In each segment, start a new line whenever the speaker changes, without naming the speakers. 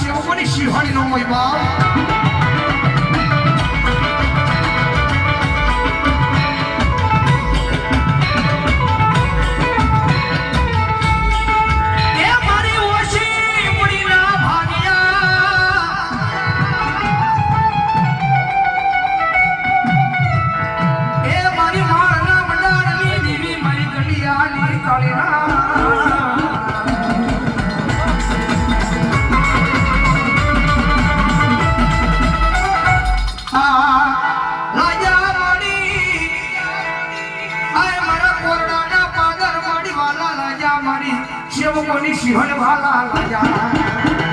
시어머니 시환이 너무 이봐 জীবনী শিহন ভালা লাগা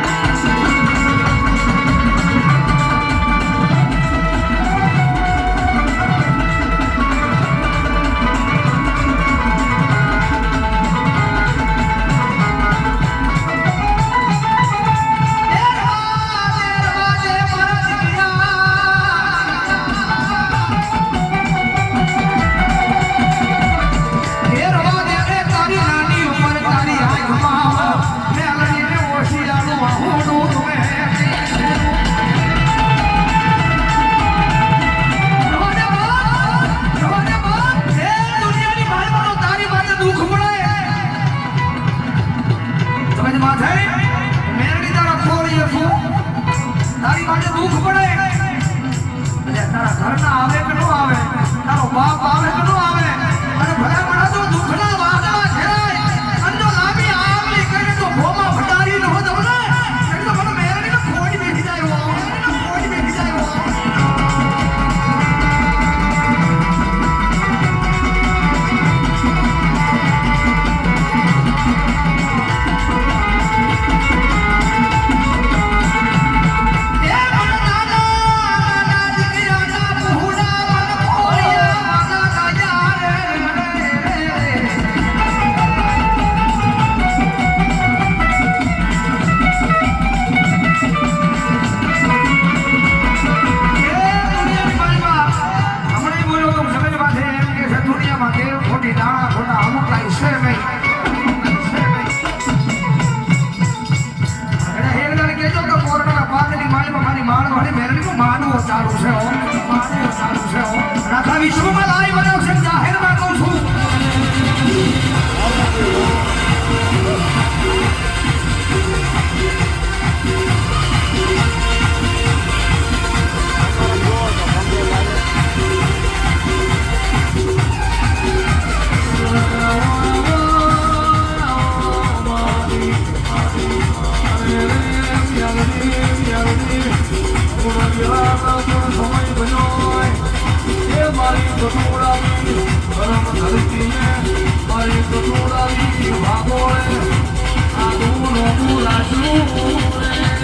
મારી કટોરાની કરમ ધરતીને મારી કટોરાની ભાગોળે આ દૂર રાજુ રે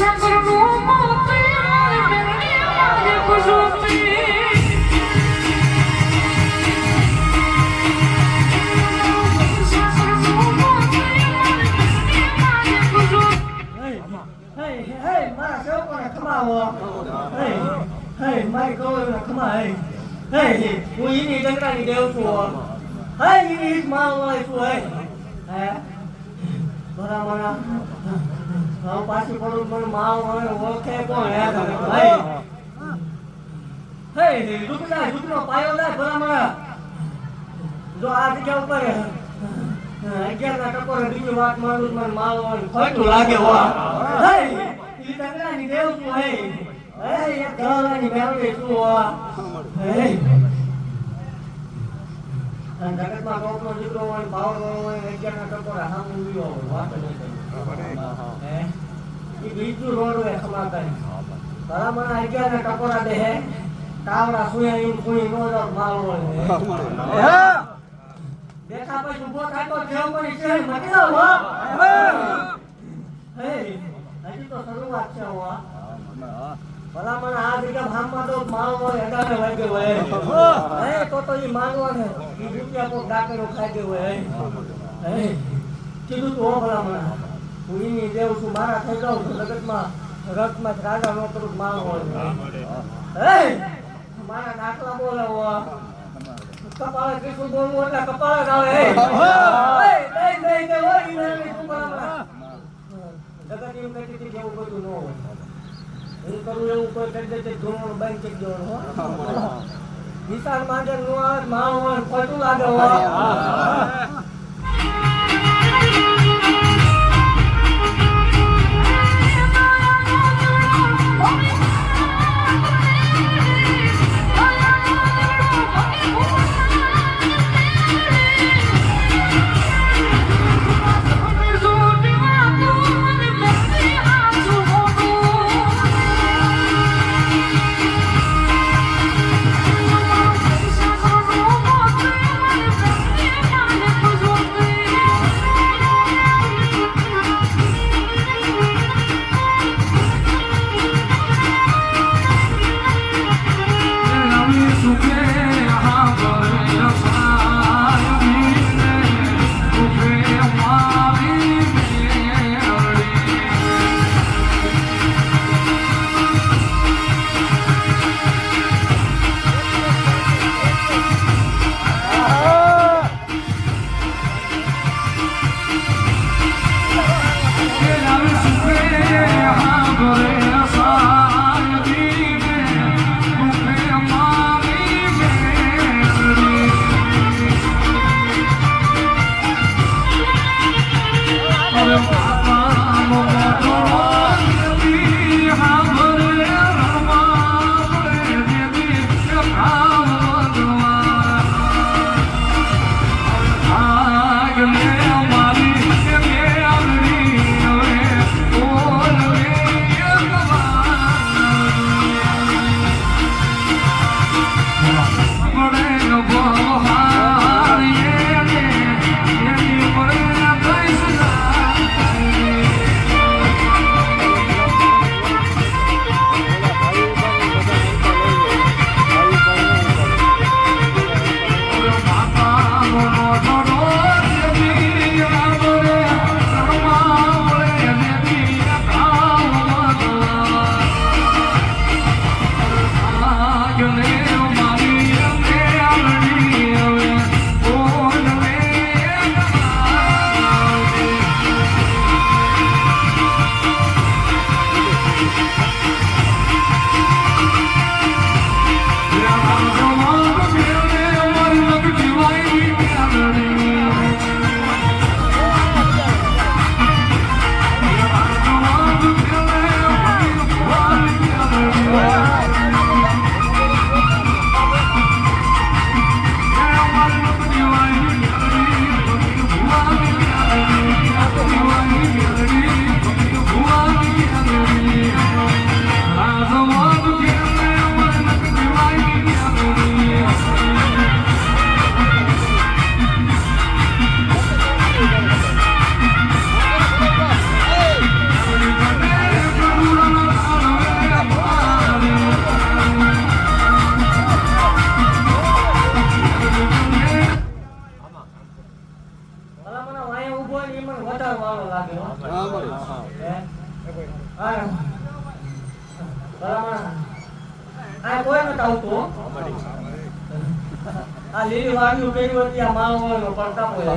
Hey, hey, hey, મારા સેવકોને ખમાવો. Hey, કવળને ખમાય. Hey, હું હો. હે? પાછી પડું મને માવ મને ઓળખે કોણ હે તમે? પાયો ભલા જો આ જગ્યા ઉપર અગિયાર ના ટકોરે બીજી વાત મારું મને મારવાનું ખોટું. લાગે હો. હે. ઈ તગડાની દેવ તું હે. હે એક ગાવાની મેળવી છું વા હે. જગતમાં કોકનો દીકરો હોય ભાવ હોય અગિયાર ના ટકોરે ઊભી હોય વાત નહીં. પછી ઊભો થાય તો મટી જાવ હજી તો શરૂઆત છે હો ભલા મને આ જગ્યા ભામમાં તો માલ હોય અડાને વાગે હોય. હે તો તો ઈ માંગવા ને ઈ રૂપિયા કોક ડાકેરો ખાઈ ગયો હોય. હે. કીધું તો ભલા મને હું ઈની દેવ છું મારા થઈ જાઉં છું જગતમાં રથમાં રાજા નો કરું માલ હોય મારા દાખલા કપાળે બોલવું એટલે કપાળે જ આવે હે. હે, દઈ, દઈ, દઈ, હોય, ઈ નાની શું બરાબર. જગત એમ કહેતી હતી કે એવું બધું ન હોય. હું કરું એવું કોઈ કરી દે છે, બંધ કરી દેવાનું. વિશાળ માંગે નો આવે, માણ હોય, ખોટું લાગે.
લીલી વાડીઓ કેવી હતી પડતા હોય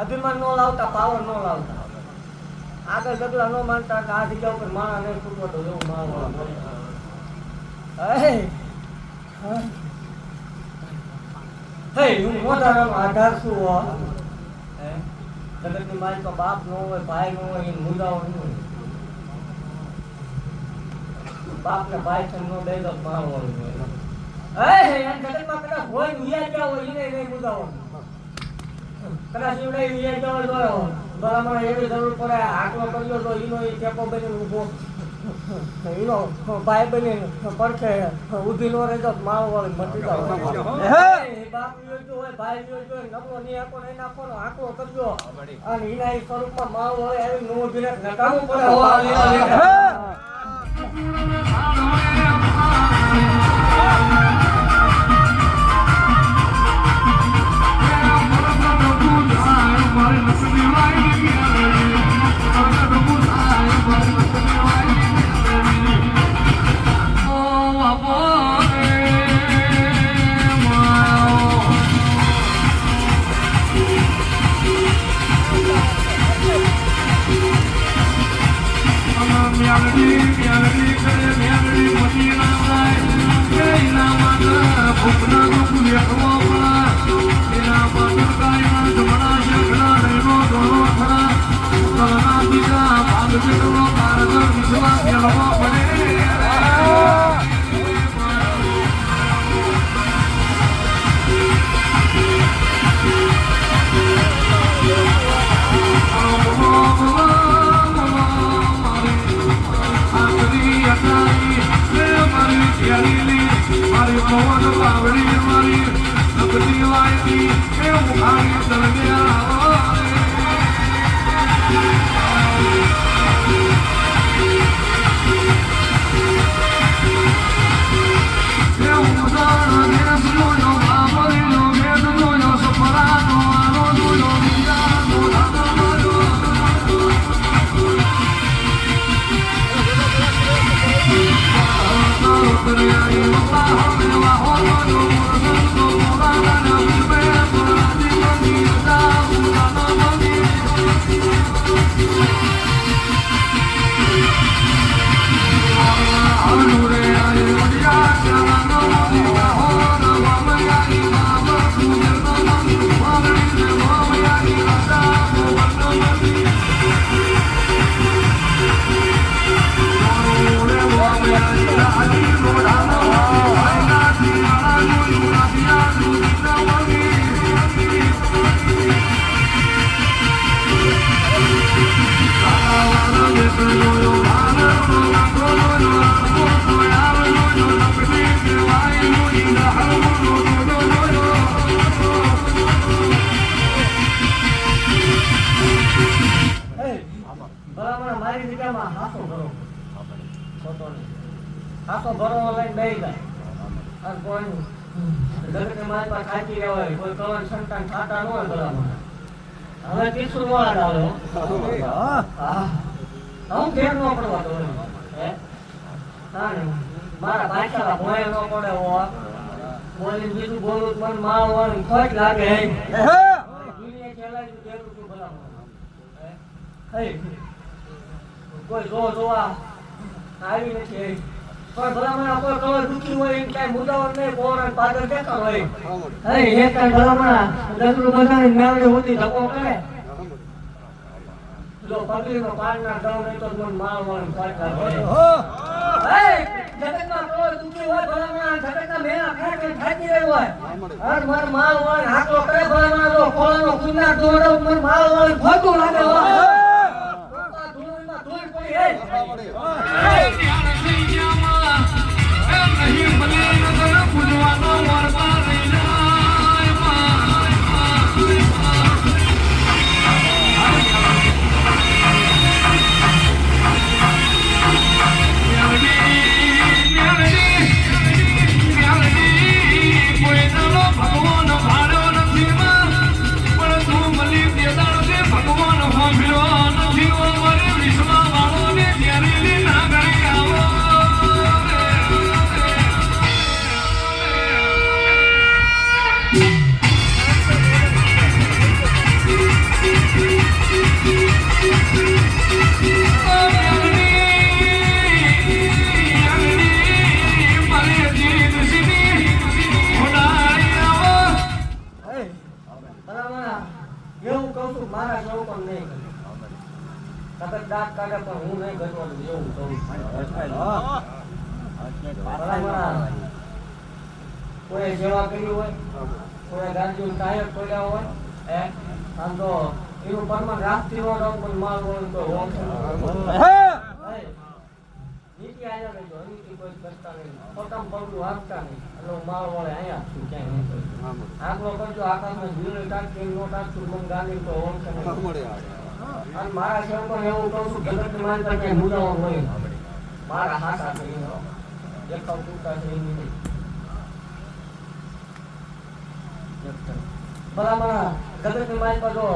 અભિમાન નો લાવતા પાવર નો લાવતા. આગળ ગગલા નો માનતા કે આ જગ્યા ઉપર માણા નહીં ફૂટવો એવું માળવાનું હે? મોટાનો આધાર હે. જગતની મારી તો બાપ નો હોય ભાઈ નો હોય એને મુદ્દાઓ ન હોય. બાપ ને ભાઈ છે નો દઈ દો મારો હોય. હે કદાચ હોય ને વિયા ગયા હોય એને નહીં મુદ્દાઓ કદાચ એવડે વિયા ગયા હોય તો બરાબર એવી જરૂર પડે આટલો કર્યો તો એનો એ ટેપો બની ઊભો. એનો ભાઈ બની પડખે ઊભી નો રહી તો માવો વાળી મટી જાવ હે. બાપ વિયો હોય ભાઈ વિયો હોય નબળો નહીં આંખો નહીં નાખવાનો આંકડો કરજો. અને એના સ્વરૂપમાં માવો નો નકામું પડે. Gotta listen to. Moana, Maria, Maria, Maria, Maria, Maria, Maria, Maria, Maria, Maria, Maria, Maria, મારા બાદશાહ ભોય ન પડે હો. બીજું બોલું મારવાનું ખોટ લાગે હે. દુનિયા ચલાવી? કોઈ જો જોવા આવી નથી. પણ ભલામણ કોઈ કવર દુખી હોય એમ કાંઈ મુદ્દાઓ નહીં પોરણ પાદર દેખાડ હોય. હે? હે કાંઈ ભલામણ દસરું બધાને મેળવી હોતી ધક્કો કરે? જો પગલીનો પાડનાર દઉં નહીં તો માલ મારવાનું ખોટ લાગે. હે, જગતમાં કોઈ દુખી હોય ભલામણ જગતના મેળા ખાઈ ખાઈ રહ્યો હોય. માલ વાળે હાથો કરે ભલામણ ખોળાનો દોડો માલ ખોટું લાગે હો. ધૂળમાં ધૂળ પડી હે.
કદાચ દાંત કાઢે પણ હું નહીં ઘટવાનું એવું કહું કોઈ સેવા કરી હોય કોઈ ગાંધી ટાયર પડ્યા હોય હે? આમ તો એનું પરમાન રાખતી હોય પણ માલ હોય તો હોમ નીતિ આયા રહેજો અનીતિ કોઈ કરતા નહીં. પોતાનું પગલું આપતા નહીં. એટલે માલ વળે અહીંયા છું ક્યાંય નહીં. આટલો કરજો આકાશમાં ઝીરો ટાંકી નો ટાંકશું મને ગાંધી તો હોમ નહીં. અને મારા સેવકોને એવું કહું છું જગતની માનતા હોય. મારા હાથા કરીને. દેખાવ જગતની માનતા જો.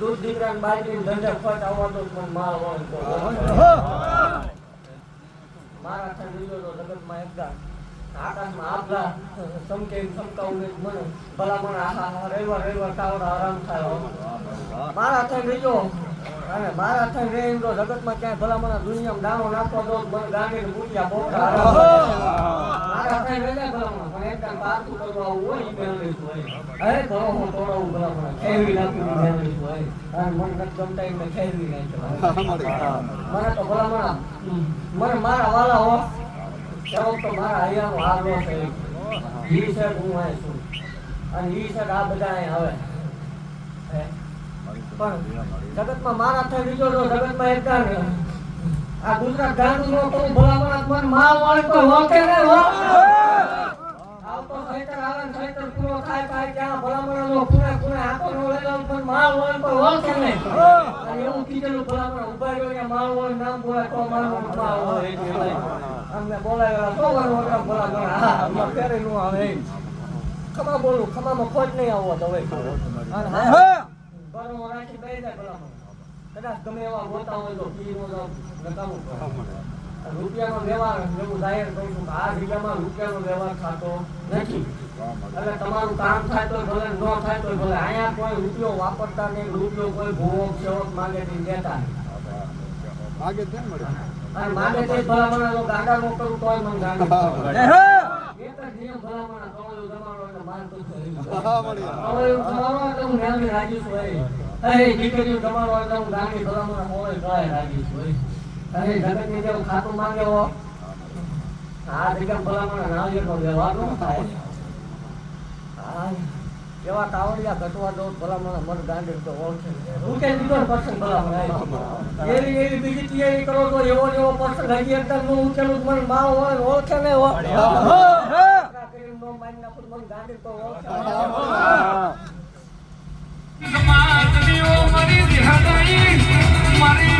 દૂધ દીકરાને બાજરી ધંધા ખર્ચ આવવાનો પણ માલ હોય મારા થાય બીજો તો જગતમાં એકદા આકાશમાં આપલા સમકે સમકાવું મને. ભલામણ આહા રવિવાર રવિવાર ટાવર આરામ થાય. મારા થઈ બીજો અને મારા થઈ રે એમ તો જગતમાં ક્યાંય ભલામણ દુનિયામાં દાણો નાખો તો મને ગાંડીને મૂક્યા પોતા મારા થઈ રે ભલામણ. પણ એક કામ પાછું કરવું આવું હોય ઈ મેળવીશ હોય. અરે ભલો હું તોડાવું ભલામણ. ખેવી નાખી મેળવીશ હોય. અને મને નથી ગમતા એમને ખેવી નાખ્યો મને તો ભલામણ. મને મારા વાલા હો. ત્યારે તો મારા હૈયાનો હારો છે ઈ સર હું અહીં છું અને ઈ છે આ બધા આવે. હે? પણ જગતમાં મારા થઈ બીજો તો જગતમાં એકતા નહીં. આ ગુજરાત ગાંધી નો તો ભલામણ મનમાં વાળે કોઈ હોકે ને હો. આવતો ખેતર આવે ખેતર પૂરો થાય થાય ત્યાં ભલામણ નો પૂરે પૂરે આતો નો લઈ પણ માલ વાળે કોઈ હોકે ને. અને એવું કીધેલું ભલામણ ઊભા રહ્યો કે માલ વાળે નામ બોલાય તો માલ વાળે માલ હોય. અમને બોલાય તો વાર ભલામણ હા અમને ફેરે નું આવે ખમા બોલું, ખમામાં ખોટ નહીં આવવો તો હવે બેસી જાય ભલામણ કદાચ ગમે એવા ગોતા હોય તો પીનો નકામું રૂપિયાનો વ્યવહાર એવું જાહેર કરું છું આ જગ્યામાં રૂપિયાનો વ્યવહાર થતો નથી. એટલે તમારું કામ થાય તો ભલે ન થાય તો ભલે. અહીંયા કોઈ રૂપિયો વાપરતા નહીં. રૂપિયો કોઈ ભૂવો સેવક માંગે તે દેતા નહીં. અને માંગે તે ભલામણ જો ગાંડા નો કરું તોય મને ગાંડી ભલામણ કમાયો જમાનો એટલે માર તો તમારો હોય હું રાજી છું. અરે દીકરીઓ તમારો હોય હું ગાંડી ભલામણ હોય ગાય રાજી છું. અરે જગતની જેવું ખાતું માંગે હો. આ જગ્યા ભલામણ નાળિયેરનો વ્યવહાર ન થાય. એવા કાવડિયા ઘટવા દો ભલામણ મન ગાંડી તો ઓળખે હું કે દીધો ને person ભલામણ. એવી એવી બીજી તૈયારી કરો તો એવો એવો પર્સન હજી એકદમનું ઉકેલું મન મને માવ હોય ઓળખે ને હો. આ કરીને નો મારી નાખું તો મને ગાંડી તો ઓળખે
મારી દેહાદાઈ મારી